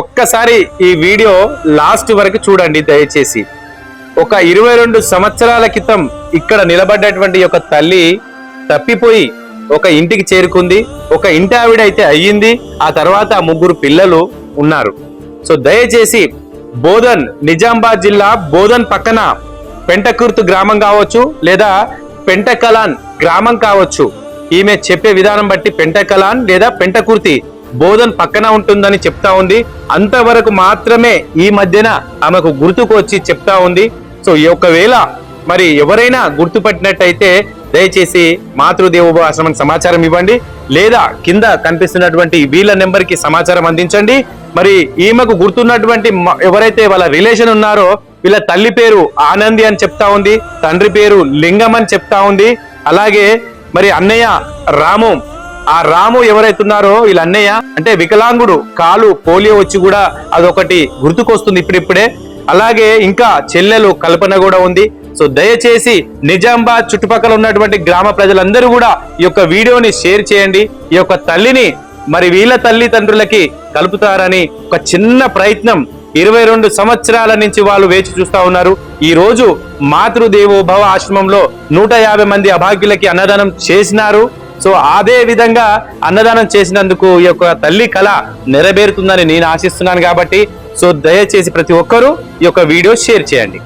ఒక్కసారి ఈ video last వరకు చూడండి దయచేసి. ఒక ఇరవై రెండు సంవత్సరాల క్రితం ఇక్కడ నిలబడ్డటువంటి ఒక తల్లి తప్పిపోయి ఒక ఇంటికి చేరుకుంది. ఒక ఇంటి ఆవిడ అయితే అయ్యింది. ఆ తర్వాత ఆ ముగ్గురు పిల్లలు ఉన్నారు. సో దయచేసి బోధన్ నిజామాబాద్ జిల్లా బోధన్ పక్కన పెంటకుర్తు గ్రామం కావచ్చు లేదా పెంటకలాన్ గ్రామం కావచ్చు. ఈమె చెప్పే విధానం బట్టి పెంటకలాన్ లేదా పెంటకుర్తి బోధన్ పక్కన ఉంటుందని చెప్తా ఉంది. అంతవరకు మాత్రమే ఈ మధ్యన ఆమెకు గుర్తుకొచ్చి చెప్తా ఉంది. సో ఈ ఒకవేళ మరి ఎవరైనా గుర్తుపట్టినట్టయితే దయచేసి మాతృదేవోభవ ఆశ్రమం సమాచారం ఇవ్వండి. లేదా కింద కనిపిస్తున్నటువంటి వీళ్ళ నెంబర్కి సమాచారం అందించండి. మరి ఈమెకు గుర్తున్నటువంటి మ- ఎవరైతే వాళ్ళ రిలేషన్ ఉన్నారో వీళ్ళ తల్లి పేరు ఆనంది అని చెప్తా ఉంది. తండ్రి పేరు లింగం అని చెప్తా ఉంది. అలాగే మరి అన్నయ్య రాము ఆ రాము ఎవరైతున్నారో వీళ్ళ అన్నయ్య అంటే వికలాంగుడు కాలు పోలియో వచ్చి కూడా అదొకటి గుర్తుకొస్తుంది ఇప్పుడిప్పుడే. అలాగే ఇంకా చెల్లెలు కల్పన కూడా ఉంది. సో దయచేసి నిజామాబాద్ చుట్టుపక్కల ఉన్నటువంటి గ్రామ ప్రజలందరూ కూడా ఈ యొక్క వీడియోని షేర్ చేయండి. ఈ యొక్క తల్లిని మరి వీళ్ళ తల్లిదండ్రులకి కలుపుతారని ఒక చిన్న ప్రయత్నం ఇరవై రెండు సంవత్సరాల నుంచి వాళ్ళు వేచి చూస్తా ఉన్నారు. ఈ రోజు మాతృదేవోభవ ఆశ్రమంలో నూట యాభై మంది అభాగ్యులకి అన్నదానం చేసినారు. సో అదే విధంగా అన్నదానం చేసినందుకు ఈ యొక్క తల్లి కళ నెరవేరుతుందని నేను ఆశిస్తున్నాను కాబట్టి సో దయచేసి ప్రతి ఒక్కరూ ఈ యొక్క వీడియో షేర్ చేయండి.